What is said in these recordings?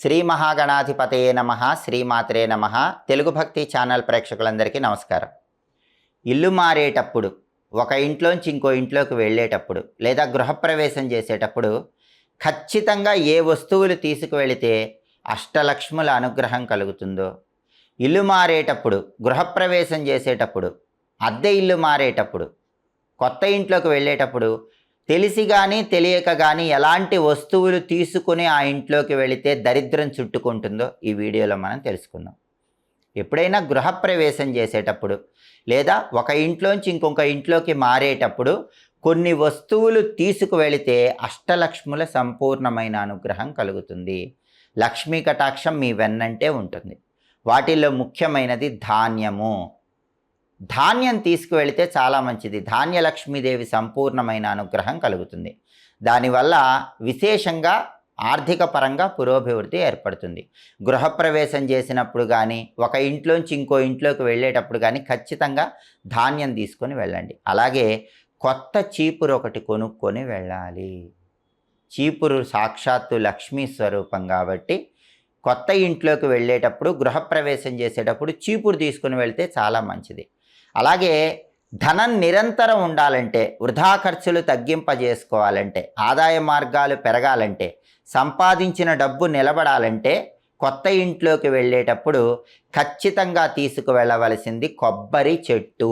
శ్రీ మహాగణాధిపతయే నమ శ్రీమాత్రే నమ. తెలుగు భక్తి ఛానల్ ప్రేక్షకులందరికీ నమస్కారం. ఇల్లు మారేటప్పుడు ఒక ఇంట్లోంచి ఇంకో ఇంట్లోకి వెళ్ళేటప్పుడు లేదా గృహప్రవేశం చేసేటప్పుడు ఖచ్చితంగా ఏ వస్తువులు తీసుకువెళితే అష్టలక్ష్ముల అనుగ్రహం కలుగుతుందో ఇల్లు మారేటప్పుడు గృహప్రవేశం చేసేటప్పుడు అద్దె ఇల్లు మారేటప్పుడు కొత్త ఇంట్లోకి వెళ్ళేటప్పుడు తెలిసి కానీ తెలియక కానీ ఎలాంటి వస్తువులు తీసుకుని ఆ ఇంట్లోకి వెళితే దరిద్రం చుట్టుకుంటుందో ఈ వీడియోలో మనం తెలుసుకుందాం. ఎప్పుడైనా గృహప్రవేశం చేసేటప్పుడు లేదా ఒక ఇంట్లోంచి ఇంకొక ఇంట్లోకి మారేటప్పుడు కొన్ని వస్తువులు తీసుకువెళితే అష్టలక్ష్ముల సంపూర్ణమైన అనుగ్రహం కలుగుతుంది. లక్ష్మీ కటాక్షం మీ వెన్నంటే ఉంటుంది. వాటిల్లో ముఖ్యమైనది ధాన్యము. ధాన్యం తీసుకువెళితే చాలా మంచిది. ధాన్యలక్ష్మీదేవి సంపూర్ణమైన అనుగ్రహం కలుగుతుంది. దానివల్ల విశేషంగా ఆర్థిక పరంగా పురోభివృద్ధి ఏర్పడుతుంది. గృహప్రవేశం చేసినప్పుడు కానీ ఒక ఇంట్లోంచి ఇంకో ఇంట్లోకి వెళ్ళేటప్పుడు కానీ ఖచ్చితంగా ధాన్యం తీసుకొని వెళ్ళండి. అలాగే కొత్త చీపురు ఒకటి కొనుక్కొని వెళ్ళాలి. చీపురు సాక్షాత్తు లక్ష్మీ స్వరూపం కాబట్టి కొత్త ఇంట్లోకి వెళ్ళేటప్పుడు గృహప్రవేశం చేసేటప్పుడు చీపురు తీసుకుని వెళ్తే చాలా మంచిది. అలాగే ధనం నిరంతరం ఉండాలంటే వృధా ఖర్చులు తగ్గింపజేసుకోవాలంటే ఆదాయ మార్గాలు పెరగాలంటే సంపాదించిన డబ్బు నిలబడాలంటే కొత్త ఇంట్లోకి వెళ్ళేటప్పుడు ఖచ్చితంగా తీసుకువెళ్ళవలసింది కొబ్బరి చెట్టు.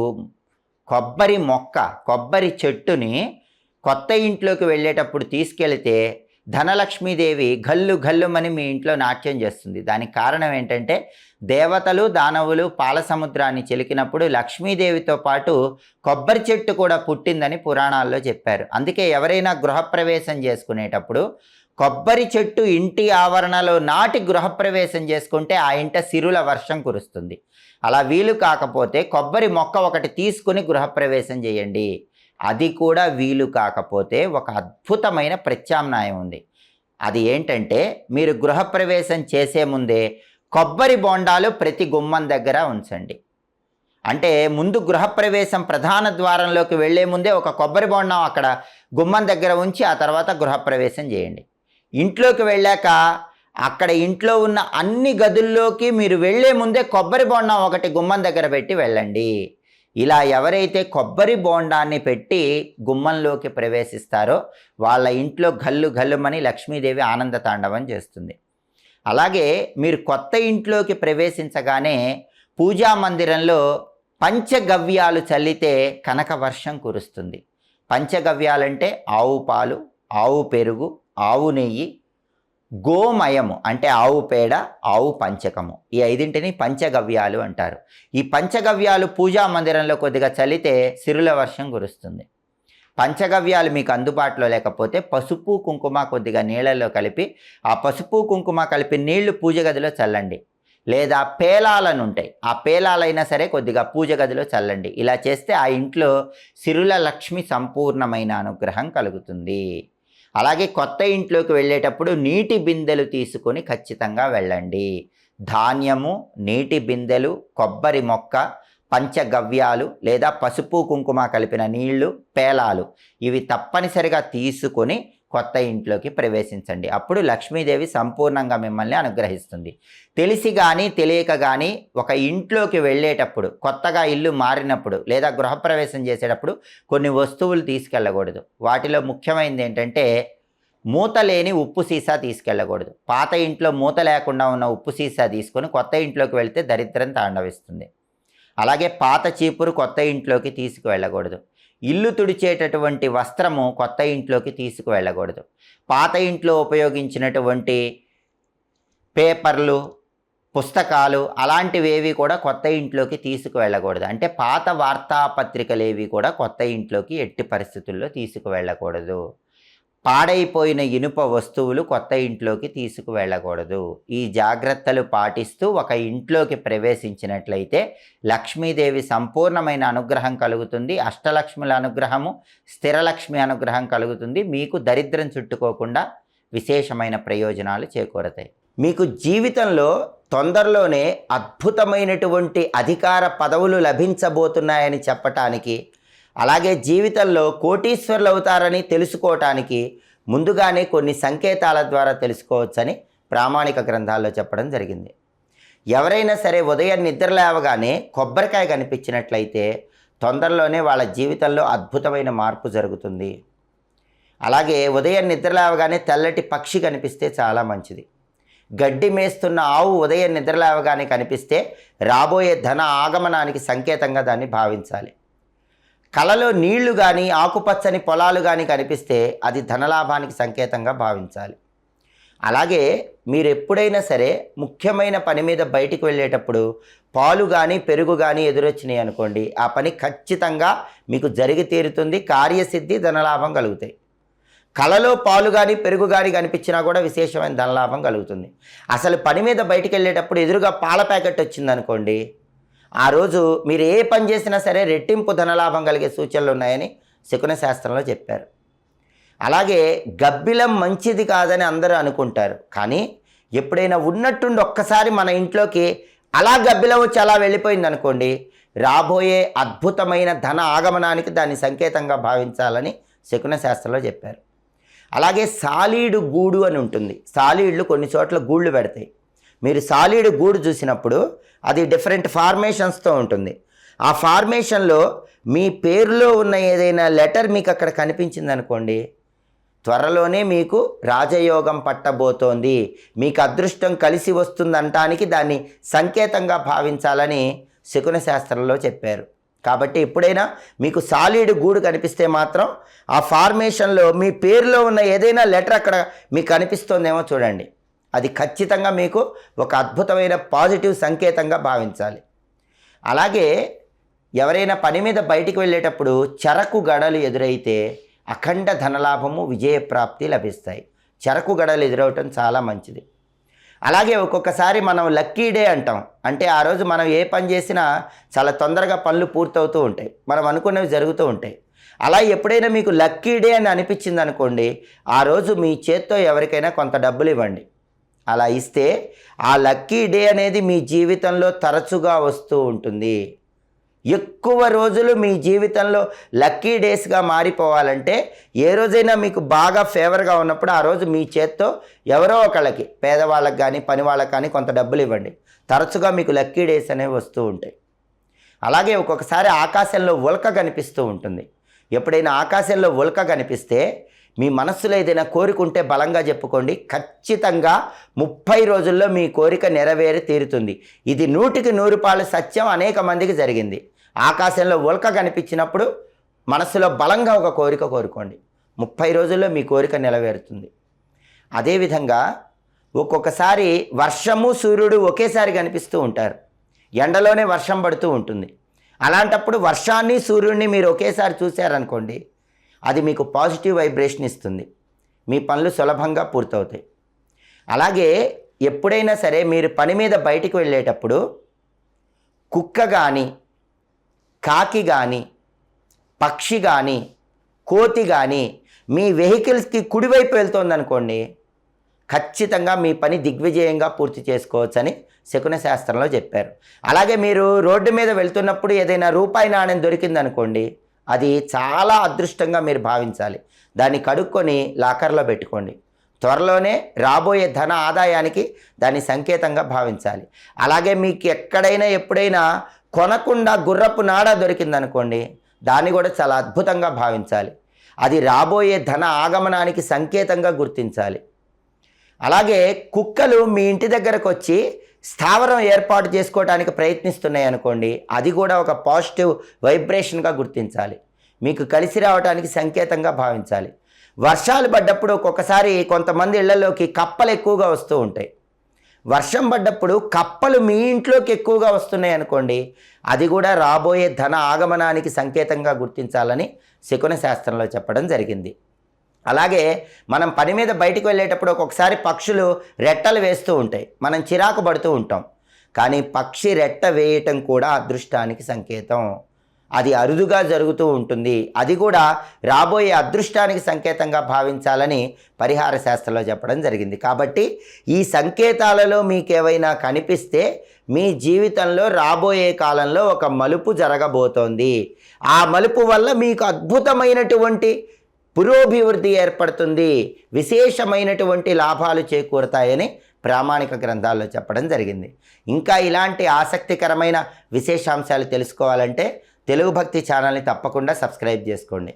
కొబ్బరి మొక్క కొబ్బరి చెట్టుని కొత్త ఇంట్లోకి వెళ్ళేటప్పుడు తీసుకెళితే ధనలక్ష్మీదేవి గల్లు గల్లుమని మీ ఇంట్లో నాట్యం చేస్తుంది. దానికి కారణం ఏంటంటే దేవతలు దానవులు పాల సముద్రాన్ని చిలికినప్పుడు లక్ష్మీదేవితో పాటు కొబ్బరి చెట్టు కూడా పుట్టిందని పురాణాల్లో చెప్పారు. అందుకే ఎవరైనా గృహప్రవేశం చేసుకునేటప్పుడు కొబ్బరి చెట్టు ఇంటి ఆవరణలో నాటి గృహప్రవేశం చేసుకుంటే ఆ ఇంట సిరుల వర్షం కురుస్తుంది. అలా వీలు కాకపోతే కొబ్బరి మొక్క ఒకటి తీసుకుని గృహప్రవేశం చేయండి. అది కూడా వీలు కాకపోతే ఒక అద్భుతమైన ప్రత్యామ్నాయం ఉంది. అది ఏంటంటే మీరు గృహప్రవేశం చేసే ముందే కొబ్బరి బోండాలు ప్రతి గుమ్మం దగ్గర ఉంచండి. అంటే ముందు గృహప్రవేశం ప్రధాన ద్వారంలోకి వెళ్ళే ముందే ఒక కొబ్బరి బొండం అక్కడ గుమ్మం దగ్గర ఉంచి ఆ తర్వాత గృహప్రవేశం చేయండి. ఇంట్లోకి వెళ్ళాక అక్కడ ఇంట్లో ఉన్న అన్ని గదుల్లోకి మీరు వెళ్ళే ముందే కొబ్బరి బొండం ఒకటి గుమ్మం దగ్గర పెట్టి వెళ్ళండి. ఇలా ఎవరైతే కొబ్బరి బోండాన్ని పెట్టి గుమ్మంలోకి ప్రవేశిస్తారో వాళ్ళ ఇంట్లో గల్లు గల్లుమని లక్ష్మీదేవి ఆనంద తాండవం చేస్తుంది. అలాగే మీరు కొత్త ఇంట్లోకి ప్రవేశించగానే పూజా మందిరంలో పంచగవ్యాలు చల్లితే కనక వర్షం కురుస్తుంది. పంచగవ్యాలంటే ఆవు పాలు ఆవు పెరుగు ఆవు నెయ్యి గోమయము అంటే ఆవు పేడ ఆవు పంచకము. ఈ ఐదింటిని పంచగవ్యాలు అంటారు. ఈ పంచగవ్యాలు పూజా మందిరంలో కొద్దిగా చలితే సిరుల వర్షం కురుస్తుంది. పంచగవ్యాలు మీకు అందుబాటులో లేకపోతే పసుపు కుంకుమ కొద్దిగా నీళ్ళల్లో కలిపి ఆ పసుపు కుంకుమ కలిపి నీళ్ళు పూజ గదిలో చల్లండి. లేదా పేలాలను ఉంటాయి. ఆ పేలాలైనా సరే కొద్దిగా పూజ గదిలో చల్లండి. ఇలా చేస్తే ఆ ఇంట్లో సిరుల లక్ష్మి సంపూర్ణమైన అనుగ్రహం కలుగుతుంది. అలాగే కొత్త ఇంట్లోకి వెళ్ళేటప్పుడు నీటి బిందెలు తీసుకొని ఖచ్చితంగా వెళ్ళండి. ధాన్యము నీటి బిందెలు కొబ్బరి మొక్క పంచగవ్యాలు లేదా పసుపు కుంకుమ కలిపిన నీళ్ళు పేలాలు ఇవి తప్పనిసరిగా తీసుకొని కొత్త ఇంట్లోకి ప్రవేశించండి. అప్పుడు లక్ష్మీదేవి సంపూర్ణంగా మిమ్మల్ని అనుగ్రహిస్తుంది. తెలిసి కానీ తెలియక కానీ ఒక ఇంట్లోకి వెళ్ళేటప్పుడు కొత్తగా ఇల్లు మారినప్పుడు లేదా గృహప్రవేశం చేసేటప్పుడు కొన్ని వస్తువులు తీసుకెళ్ళకూడదు. వాటిలో ముఖ్యమైనది ఏంటంటే మూత లేని ఉప్పు సీసా తీసుకెళ్ళకూడదు. పాత ఇంట్లో మూత లేకుండా ఉన్న ఉప్పు సీసా తీసుకొని కొత్త ఇంట్లోకి వెళితే దరిద్రం తాండవిస్తుంది. అలాగే పాత చీపురు కొత్త ఇంట్లోకి తీసుకువెళ్ళకూడదు. ఇల్లు తుడిచేటటువంటి వస్త్రము కొత్త ఇంట్లోకి తీసుకువెళ్ళకూడదు. పాత ఇంట్లో ఉపయోగించినటువంటి పేపర్లు పుస్తకాలు అలాంటివేవి కూడా కొత్త ఇంట్లోకి తీసుకువెళ్ళకూడదు. అంటే పాత వార్తాపత్రికలేవి కూడా కొత్త ఇంట్లోకి ఎట్టి పరిస్థితుల్లో తీసుకువెళ్ళకూడదు. పాడైపోయిన ఇనుప వస్తువులు కొత్త ఇంట్లోకి తీసుకువెళ్ళకూడదు. ఈ జాగ్రత్తలు పాటిస్తూ ఒక ఇంట్లోకి ప్రవేశించినట్లయితే లక్ష్మీదేవి సంపూర్ణమైన అనుగ్రహం కలుగుతుంది. అష్టలక్ష్ముల అనుగ్రహము స్థిరలక్ష్మి అనుగ్రహం కలుగుతుంది. మీకు దరిద్రం చుట్టుకోకుండా విశేషమైన ప్రయోజనాలు చేకూరతాయి. మీకు జీవితంలో తొందరలోనే అద్భుతమైనటువంటి అధికార పదవులు లభించబోతున్నాయని చెప్పటానికి అలాగే జీవితంలో కోటీశ్వరులు అవుతారని తెలుసుకోవటానికి ముందుగానే కొన్ని సంకేతాల ద్వారా తెలుసుకోవచ్చని ప్రామాణిక గ్రంథాల్లో చెప్పడం జరిగింది. ఎవరైనా సరే ఉదయం నిద్ర లేవగానే కొబ్బరికాయ కనిపించినట్లయితే తొందరలోనే వాళ్ళ జీవితంలో అద్భుతమైన మార్పు జరుగుతుంది. అలాగే ఉదయం నిద్ర లేవగానే తెల్లటి పక్షి కనిపిస్తే చాలా మంచిది. గడ్డి మేస్తున్న ఆవు ఉదయం నిద్ర లేవగానే కనిపిస్తే రాబోయే ధన ఆగమనానికి సంకేతంగా దాన్ని భావించాలి. కలలో నీళ్ళు కానీ ఆకుపచ్చని పొలాలు కానీ కనిపిస్తే అది ధనలాభానికి సంకేతంగా భావించాలి. అలాగే మీరు ఎప్పుడైనా సరే ముఖ్యమైన పని మీద బయటికి వెళ్ళేటప్పుడు పాలు కానీ పెరుగు కానీ ఎదురొచ్చినాయి అనుకోండి ఆ పని ఖచ్చితంగా మీకు జరిగి తీరుతుంది కార్యసిద్ధి ధనలాభం కలుగుతాయి. కలలో పాలు కానీ పెరుగు కానీ కనిపించినా కూడా విశేషమైన ధనలాభం కలుగుతుంది. అసలు పని మీద బయటికి వెళ్ళేటప్పుడు ఎదురుగా పాల ప్యాకెట్ వచ్చిందనుకోండి ఆ రోజు మీరు ఏ పని చేసినా సరే రెట్టింపు ధనలాభం కలిగే సూచనలు ఉన్నాయని శకున శాస్త్రంలో చెప్పారు. అలాగే గబ్బిలం మంచిది కాదని అందరూ అనుకుంటారు. కానీ ఎప్పుడైనా ఉన్నట్టుండి ఒక్కసారి మన ఇంట్లోకి అలా గబ్బిలం వచ్చి అలా వెళ్ళిపోయింది అనుకోండి రాబోయే అద్భుతమైన ధన ఆగమనానికి దాన్ని సంకేతంగా భావించాలని శకున శాస్త్రంలో చెప్పారు. అలాగే సాలీడు గూడు అని ఉంటుంది. సాలీడ్లు కొన్ని చోట్ల గూళ్ళు పెడతాయి. మీరు సాలిడ్ గూడు చూసినప్పుడు అది డిఫరెంట్ ఫార్మేషన్స్తో ఉంటుంది. ఆ ఫార్మేషన్లో మీ పేరులో ఉన్న ఏదైనా లెటర్ మీకు అక్కడ కనిపించింది అనుకోండి త్వరలోనే మీకు రాజయోగం పట్టబోతోంది. మీకు అదృష్టం కలిసి వస్తుందంటానికి దాన్ని సంకేతంగా భావించాలని శకున శాస్త్రంలో చెప్పారు. కాబట్టి ఎప్పుడైనా మీకు సాలిడ్ గూడు కనిపిస్తే మాత్రం ఆ ఫార్మేషన్లో మీ పేరులో ఉన్న ఏదైనా లెటర్ అక్కడ మీకు కనిపిస్తోందేమో చూడండి. అది ఖచ్చితంగా మీకు ఒక అద్భుతమైన పాజిటివ్ సంకేతంగా భావించాలి. అలాగే ఎవరైనా పని మీద బయటికి వెళ్ళేటప్పుడు చెరకు గడలు ఎదురైతే అఖండ ధనలాభము విజయప్రాప్తి లభిస్తాయి. చెరకు గడలు ఎదురవటం చాలా మంచిది. అలాగే ఒక్కొక్కసారి మనం లక్కీ డే అంటాం. అంటే ఆ రోజు మనం ఏ పని చేసినా చాలా తొందరగా పనులు పూర్తవుతూ ఉంటాయి. మనం అనుకున్నవి జరుగుతూ ఉంటాయి. అలా ఎప్పుడైనా మీకు లక్కీ డే అని అనిపించింది అనుకోండి ఆ రోజు మీ చేత్తో ఎవరికైనా కొంత డబ్బులు ఇవ్వండి. అలా ఇస్తే ఆ లక్కీ డే అనేది మీ జీవితంలో తరచుగా వస్తూ ఉంటుంది. ఎక్కువ రోజులు మీ జీవితంలో లక్కీ డేస్గా మారిపోవాలంటే ఏ రోజైనా మీకు బాగా ఫేవర్గా ఉన్నప్పుడు ఆ రోజు మీ చేత్తో ఎవరో ఒకళ్ళకి పేదవాళ్ళకి కానీ పని వాళ్ళకి కానీ కొంత డబ్బులు ఇవ్వండి. తరచుగా మీకు లక్కీ డేస్ అనేవి వస్తూ ఉంటాయి. అలాగే ఒక్కొక్కసారి ఆకాశంలో ఉల్క కనిపిస్తూ ఉంటుంది. ఎప్పుడైనా ఆకాశంలో ఉల్క కనిపిస్తే మీ మనస్సులో ఏదైనా కోరిక ఉంటే బలంగా చెప్పుకోండి. ఖచ్చితంగా ముప్పై రోజుల్లో మీ కోరిక నెరవేరి తీరుతుంది. ఇది నూటికి నూరు పాలు సత్యం అనేక మందికి జరిగింది. ఆకాశంలో ఉల్క కనిపించినప్పుడు మనస్సులో బలంగా ఒక కోరిక కోరుకోండి. ముప్పై రోజుల్లో మీ కోరిక నెరవేరుతుంది. అదేవిధంగా ఒక్కొక్కసారి వర్షము సూర్యుడు ఒకేసారి కనిపిస్తూ ఉంటారు. ఎండలోనే వర్షం పడుతూ ఉంటుంది. అలాంటప్పుడు వర్షాన్ని సూర్యుడిని మీరు ఒకేసారి చూశారనుకోండి అది మీకు పాజిటివ్ వైబ్రేషన్ ఇస్తుంది. మీ పనులు సులభంగా పూర్తవుతాయి. అలాగే ఎప్పుడైనా సరే మీరు పని మీద బయటికి వెళ్ళేటప్పుడు కుక్క కానీ కాకి కానీ పక్షి కానీ కోతి కానీ మీ వెహికల్స్కి కుడివైపు వెళ్తోందనుకోండి ఖచ్చితంగా మీ పని దిగ్విజయంగా పూర్తి చేసుకోవచ్చని శకున శాస్త్రంలో చెప్పారు. అలాగే మీరు రోడ్డు మీద వెళ్తున్నప్పుడు ఏదైనా రూపాయి నాణ్యం దొరికిందనుకోండి అది చాలా అదృష్టంగా మీరు భావించాలి. దాన్ని కడుక్కొని లాకర్లో పెట్టుకోండి. త్వరలోనే రాబోయే ధన ఆదాయానికి దాన్ని సంకేతంగా భావించాలి. అలాగే మీకు ఎక్కడైనా ఎప్పుడైనా కొనకుండా గుర్రపు నాడ దొరికిందనుకోండి దాన్ని కూడా చాలా అద్భుతంగా భావించాలి. అది రాబోయే ధన ఆగమనానికి సంకేతంగా గుర్తించాలి. అలాగే కుక్కలు మీ ఇంటి దగ్గరకు వచ్చి స్థావరం ఏర్పాటు చేసుకోవడానికి ప్రయత్నిస్తున్నాయి అనుకోండి అది కూడా ఒక పాజిటివ్ వైబ్రేషన్గా గుర్తించాలి. మీకు కలిసి రావడానికి సంకేతంగా భావించాలి. వర్షాలు పడ్డప్పుడు ఒక్కొక్కసారి కొంతమంది ఇళ్ళలోకి కప్పలు ఎక్కువగా వస్తూ ఉంటాయి. వర్షం పడ్డప్పుడు కప్పలు మీ ఇంట్లోకి ఎక్కువగా వస్తున్నాయి అనుకోండి అది కూడా రాబోయే ధన ఆగమనానికి సంకేతంగా గుర్తించాలని శకున శాస్త్రంలో చెప్పడం జరిగింది. అలాగే మనం పని మీద బయటికి వెళ్ళేటప్పుడు ఒక్కొక్కసారి పక్షులు రెట్టలు వేస్తూ ఉంటాయి. మనం చిరాకు పడుతూ ఉంటాం. కానీ పక్షి రెట్ట వేయటం కూడా అదృష్టానికి సంకేతం. అది అరుదుగా జరుగుతూ ఉంటుంది. అది కూడా రాబోయే అదృష్టానికి సంకేతంగా భావించాలని పరిహార శాస్త్రంలో చెప్పడం జరిగింది. కాబట్టి ఈ సంకేతాలలో మీకు ఏవైనా కనిపిస్తే మీ జీవితంలో రాబోయే కాలంలో ఒక మలుపు జరగబోతోంది. ఆ మలుపు వల్ల మీకు అద్భుతమైనటువంటి పురోభివృద్ధి ఏర్పడుతుంది. విశేషమైనటువంటి లాభాలు చేకూరుతాయని ప్రామాణిక గ్రంథాల్లో చెప్పడం జరిగింది. ఇంకా ఇలాంటి ఆసక్తికరమైన విశేషాంశాలు తెలుసుకోవాలంటే తెలుగు భక్తి ఛానల్ని తప్పకుండా సబ్స్క్రైబ్ చేసుకోండి.